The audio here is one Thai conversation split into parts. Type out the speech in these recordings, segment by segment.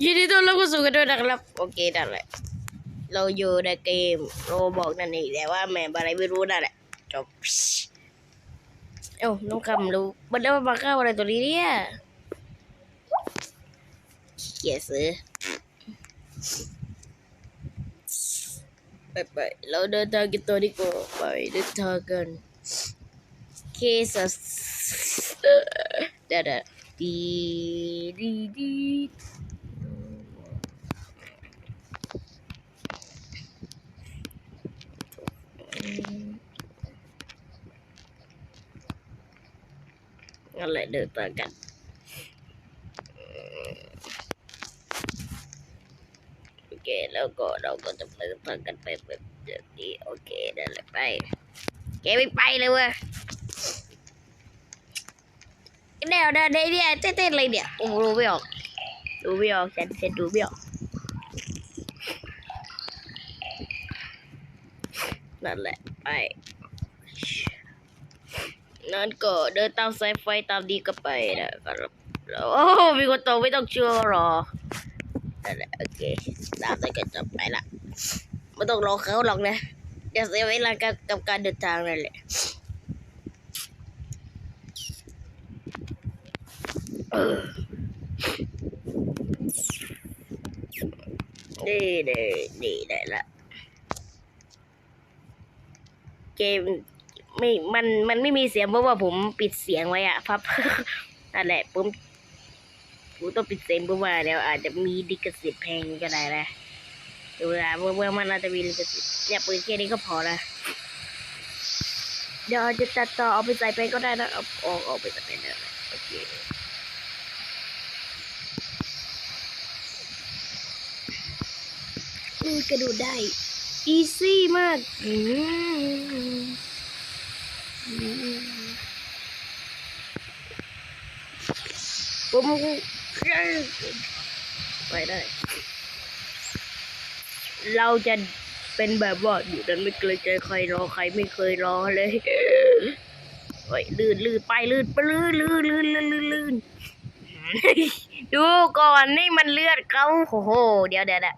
ยินดีต้อนรับเข้าสู่กันด้วยนะครับ โอเคนั่นแหละ เราอยู่ในเกมโรบอกนั่นเองแต่ว่าแม่อะไรไม่รู้นั่นแหละจบเอ้าน้องคำรู้มันได้มาเข้าอะไรตัวนี้เนี่ยเกียซื้อไปไปเราเดินทางกันตัวดีกว่าไปเดินทางกันเคสเดี๋ยวเดี๋ยวดีดีดี นั่นแหละเดินต่อกันโอเคแล้วก็เราก็จะเดินต่อกันไปแบบนี้โอเคนั่นแหละไปแกมไปเลยเว้ยเดียวเดี๋ยวเดี๋ยวเนี่ยเต้นๆเลยเนี่ยโอ้โหดูไม่ออกดูไม่ออกฉันฉันดูไม่ออกนั่นแหละไป นั่นก็เดินตามสายไฟตามดีก็ไปนะครับโอ้มีคนโตไม่ต้องเชื่อหรอนั่นแหละโอเคตามไปก็จบไปละไม่ต้องรอเขาหรอกนะอย่าเสียเวลากับกับการเดินทางนั่นแหละนี่นี่นี่ได้ละเกม ไม่มันมันไม่มีเสียงเพราะว่าผมปิดเสียงไว้อะพับนั่นแหละผมผมต้องปิดเสียงเพราะว่าเดี๋ยวอาจจะมีดิกสิทธิ์เพลงก็ได้นะดูนะเมื่อเมื่อมันอาจจะมีดิกสิทธิ์เนี่ยปืนแค่นี้ก็พอละเดี๋ยวจะตัดต่อเอาไปใส่เพลงก็ได้นะเอาเอาเอาไปใส่เพลงได้นะโอเคอืมกระโดดได้ อีซี่มากอืม ผมไปได้ เราจะเป็นแบบว่าอยู่นั้นไม่เกรงใจใครรอใครไม่เคยรอเลยโอ้ยลื่นลื่นไปลื่นไปลื่นลื่นลื่นลื่นลื่นลื่นดูก่อนนี่มันเลือดเขาโอ้โห เดี๋ยวเดี๋ยวเดี๋ยว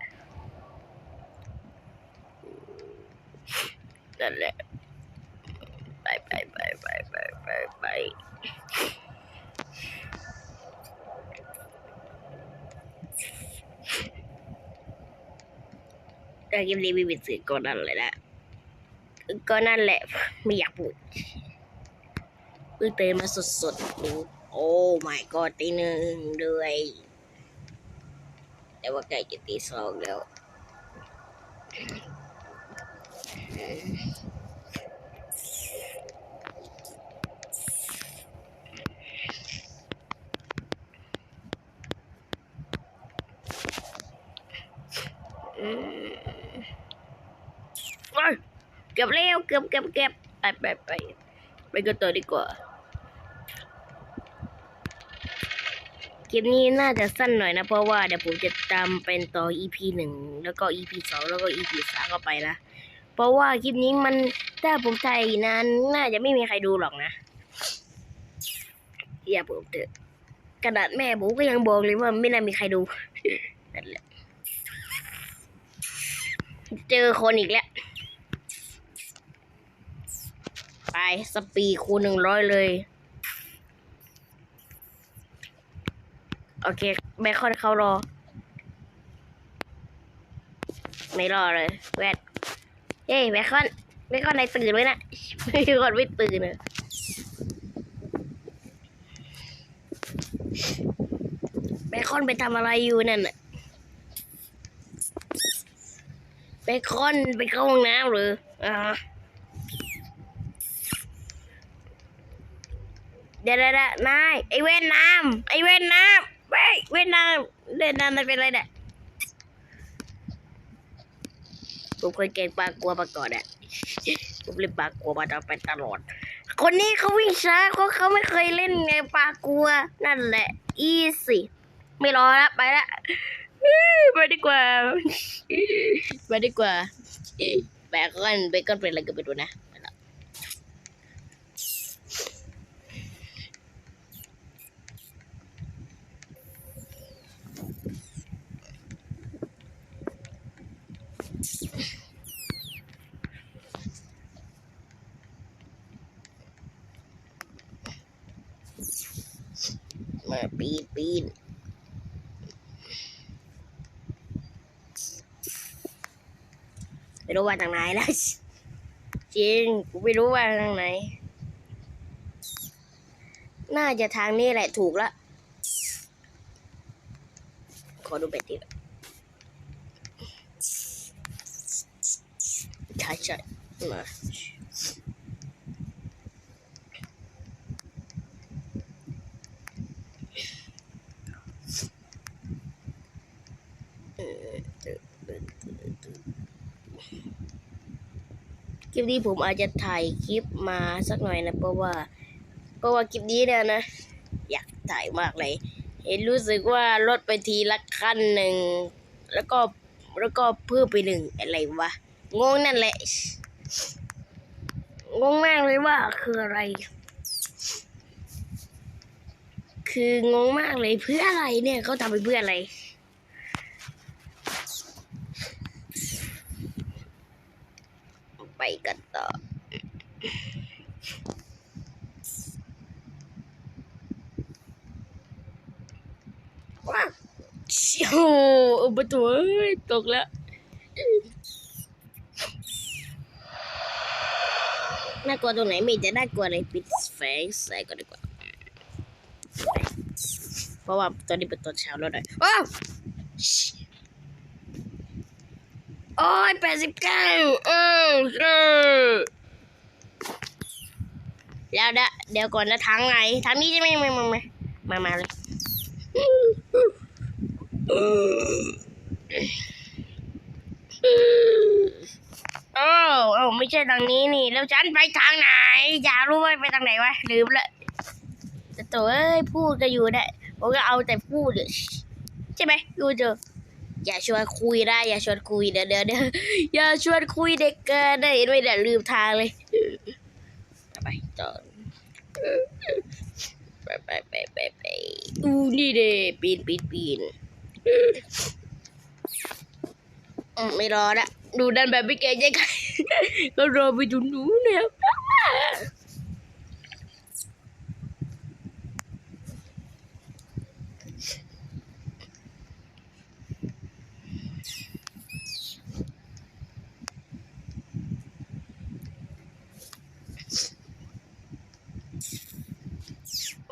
นั่นแหละ ไปไปไปไปไปไปแต่กิมรีวิวสื่อก็นั่นเลยนะก็นั่นแหละ ไม่อยากพูดเพิ่งตื่นมาสดๆดูโอ้ my god ตีหนึ่งด้วย แต่ว่าใกล้จะตีสองแล้วม เกือบแล้วเกือบเกือบเกือบไปไปไปไปกันต่อดีกว่าคลิปนี้น่าจะสั้นหน่อยนะ เพราะว่าเดี๋ยวผมจะตามเป็นต่อ EP หนึ่งแล้วก็ EP สองแล้วก็ EP สามเข้าไปละเพราะว่าคลิปนี้มันถ้าผมถ่ายนานน่าจะไม่มีใครดูหรอกนะอย่าผมเถอะกระดาษแม่ผมก็ยังบอกเลยว่าไม่น่ามีใครดูนั่นแหละ เจอคนอีกแล้ว ไป สปีดคูณหนึ่งร้อยเลย โอเค แบคอนเขารอ ไม่รอเลย แวดเฮ้ยแบคอนแบคอนไหนตื่นไว้นะแบคอนไม่ตื่นเลยแบคอนไปทำอะไรอยู่นั่นน่ะ ไปคอนไปเข้าห้องน้ำหรืออ่าเดี๋ยวเดี๋ยวเดี๋ยวนายไอเวนน้ำไอเวนน้ำไปเวนน้ำเดินน้ำมันเป็นอะไรเนี่ยผมเคยเก่งปลากลัวมาก่อนอะผมเล่นปลากลัวมาตไปตลอด คนนี้เขาวิ่งช้าเขาเขาไม่เคยเล่นไงปลากลัวนั่นแหละ อีสิไม่รอละไปละ มาดีกว่ามาดีกว่าแบกอนเบคอนเป็นอะไรกันไปดูนะมาปีนปีน รู้ว่าทางไหนแล้วจริงกูไม่รู้ว่าทางไหน น่าจะทางนี้แหละถูกละ ขอดูแผนที่ก่อนใช่ใช่มา คลิปนี้ผมอาจจะถ่ายคลิปมาสักหน่อยนะ เพราะว่า เพราะว่าคลิปนี้เนี่ยนะ อยากถ่ายมากเลย เห็นรู้สึกว่าลดไปทีละขั้นหนึ่ง แล้วก็แล้วก็เพิ่มไปหนึ่งอะไรวะ งงนั่นแหละ งงมากเลยว่าคืออะไร คืองงมากเลยเพื่ออะไรเนี่ยเขาทำไปเพื่ออะไร ไป กันต่อ ว้าวโอ้โหประตูเอ้ยตกแล้วน่ากลัวตรงไหนไม่จะน่ากลัวเลยปิดแฟงใส่ก่อนดีกว่า เพราะว่าตอนนี้เป็นตอนเช้าแล้วหน่อยว้าว โอ้ยแปดสิบเก้าเออเออแล้วเดี๋ยวเดี๋ยวก่อนนะทางไหนทางนี้ใช่ไหมมามามามามาเลยโอ้เอ้ไม่ใช่ทางนี้นี่ แล้วฉันไปทางไหน อยากรู้ว่าไปทางไหนวะ ลืมละแต่ตัวเอ้ยพูดก็อยู่ได้ผมก็เอาแต่พูดอะใช่ไหมดูเจอ อย่าชวนคุยได้อย่าชวนคุยเดี๋ยวเดี๋ยวเดี๋ยวอย่าชวนคุยเด็กเกินได้เห็นไหมเดี๋ยวลืมทางเลยไปต่อไปไปไปไปไปอูนี่เด้ปีนปีนปีนอืมไม่รอละดูดันแบบไม่เกรงใจใครก็รอไปดูหนูเนี่ย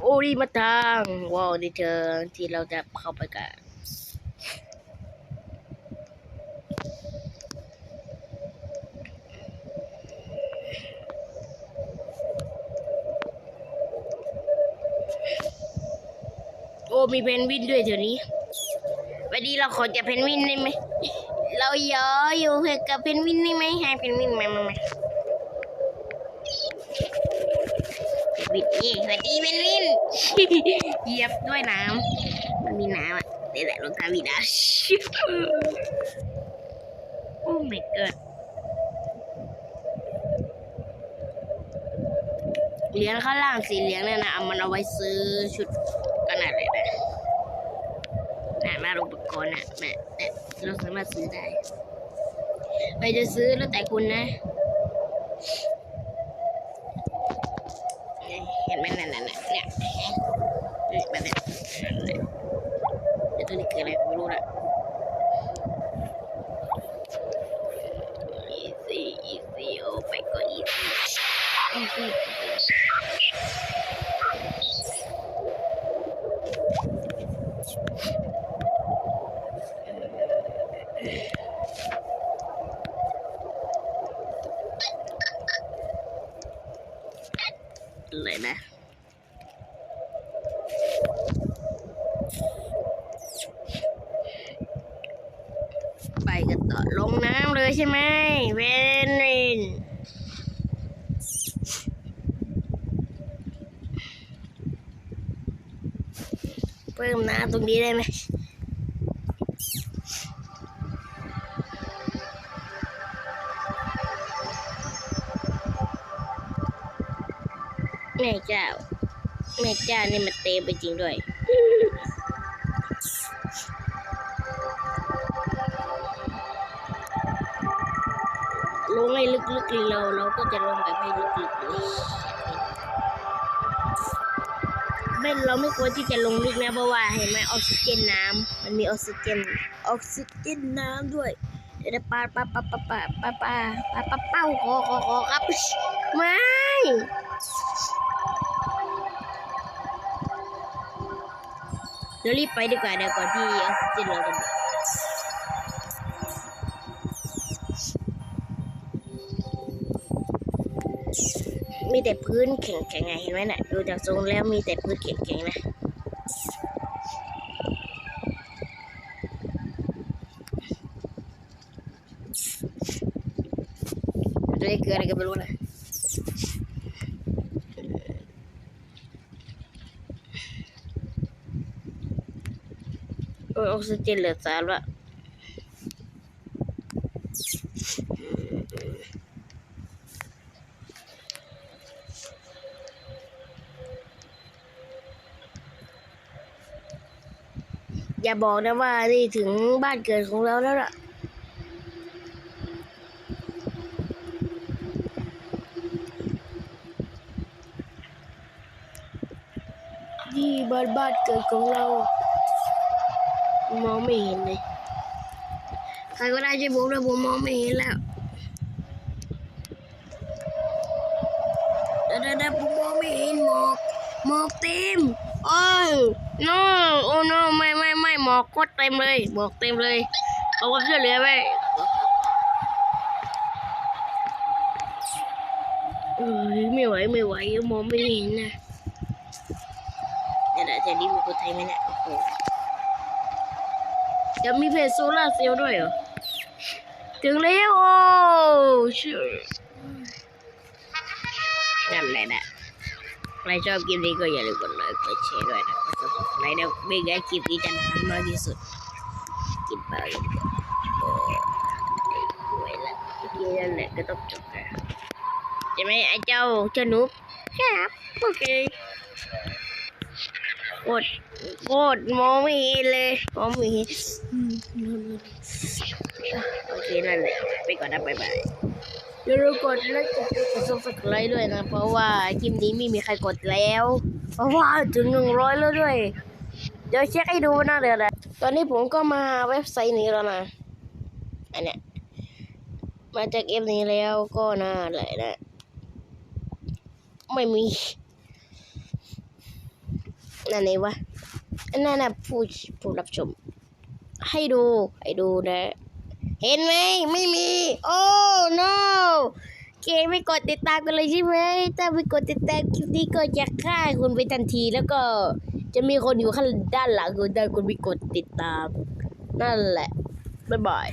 โอ้ดีมาทางว้าวนี่เธอที่เราจะเข้าไปกันโอ้มีเพนวินด้วยเดี๋ยวนี้วันนี้เราขอจับเพนวินได้ไหม เรายออยู่เพื่อกับเพนวินได้ไหมให้เพนวินมามาม วินนี่สวัสดีเพนวินเหยียบด้วยน้ำมันมีน้ำอะเดี๋ยวแหละรองเท้าวีดาโอ้ my god เหรียญข้างล่างสีเหลืองเนี่ยนะเอามันเอาไว้ซื้อชุดกันอะไรนะน่ะมาอุปกรณ์นะแม่แต่เราสามารถซื้อได้ไปจะซื้อแล้วแต่คุณนะ เห็นไหมนั่นน่ะน่ะเนี่ยเนี่ยแบบเนี้ยนั่นแหละเดี๋ยวตัวนี้คืออะไรไม่รู้ละ easy easy โอ้ไปก็ easy easy เลยนะไปกันต่อลงน้ำเลยใช่ไหมเวนรินเพิ่มน้ำตรงนี้ได้ไหมแม่เจ้าแม่เจ้านี่มันเต็มไปจริงด้วยลงให้ลึกๆเลยเราเราก็จะลงแบบให้ลึกๆเลย ไม่เราไม่ควรที่จะลงลึกนะเพราะว่าเห็นไหมออกซิเจนน้ำมันมีออกซิเจนออกซิเจนน้ำด้วยเดี๋ยวปลาปลาปลาปลาปลาปลาปลาปลาปลาเป้าขอขอขอครับไม่เดี๋ยวรีบไปดีกว่าเดี๋ยวก่อนที่ออกซิเจนเราจะหมด แต่พื้นแข็งๆไงเห็นไหมน่ะดูจากทรงแล้วมีแต่พื้นแข็งๆนะจะได้เกลืออะไรก็ไม่รู้นะโอ้ออกซิเจนเหลือสามละ อย่าบอกนะว่านี่ถึงบ้านเกิดของเราแล้วล่ะนี่บ้านบ้านเกิดของเรา มองไม่เห็นเลยใครก็ได้ช่วยผมด้วยผมมองไม่เห็นแล้วเดี๋ยวเดี๋ยวเดี๋ยวผมมองไม่เห็นหมอกหมอกเต็ม โอ้ย no โอ้ no ไม่ไม่ไม่หมอกโคตรเต็มเลยหมอกเต็มเลย เอาความช่วยเหลือไปเอ้ยไม่ไหวไม่ไหวมองไม่เห็นนะเดี๋ยวนะแถวนี้มีคนไทยไหมเนี่ยโอ้โหจะมีเพจโซล่าร์เซลล์ด้วยเหรอ ถึงแล้วโอ้ชื่อนั่นแหละนะ ใครชอบคลิปนี้ก็อย่าลืมกดไลค์กดแชร์ด้วยนะกดซับสไครต์แล้วไม่งั้นคลิปนี้จะนานมากที่สุดกินไปเลยโอ้ยไว้ละกี้นั่นแหละก็ต้องจบแล้วใช่ไหมไอ้เจ้าเจ้านุ๊กครับโอเคกดกดมองไม่เห็นเลยมองไม่เห็นโอเคนั่นแหละไปก่อนนะบ๊ายบาย อย่าลืมกดไลค์กดกดซับสไครต์ด้วยนะ เพราะว่าคลิปนี้ไม่มีใครกดแล้ว เพราะว่าถึงหนึ่งร้อยแล้วด้วย เดี๋ยวเช็คให้ดูนะเดี๋ยวนะตอนนี้ผมก็มาเว็บไซต์นี้แล้วนะ อันเนี้ยมาจากเอฟนี้แล้วก็น่าเลยนะ ไม่มี นั่นเองวะนั่นน่ะผู้ผู้รับชม ให้ดู ให้ดูนะ เห็นไหมไม่มี โอ้ no เกมไม่กดติดตามกันเลยใช่ไหมถ้าไม่กดติดตามคลิปนี้ก็จะฆ่าคุณไปทันทีแล้วก็จะมีคนอยู่ข้างด้านหลังคุณได้คุณไม่กดติดตาม นั่นแหละ บ๊ายบาย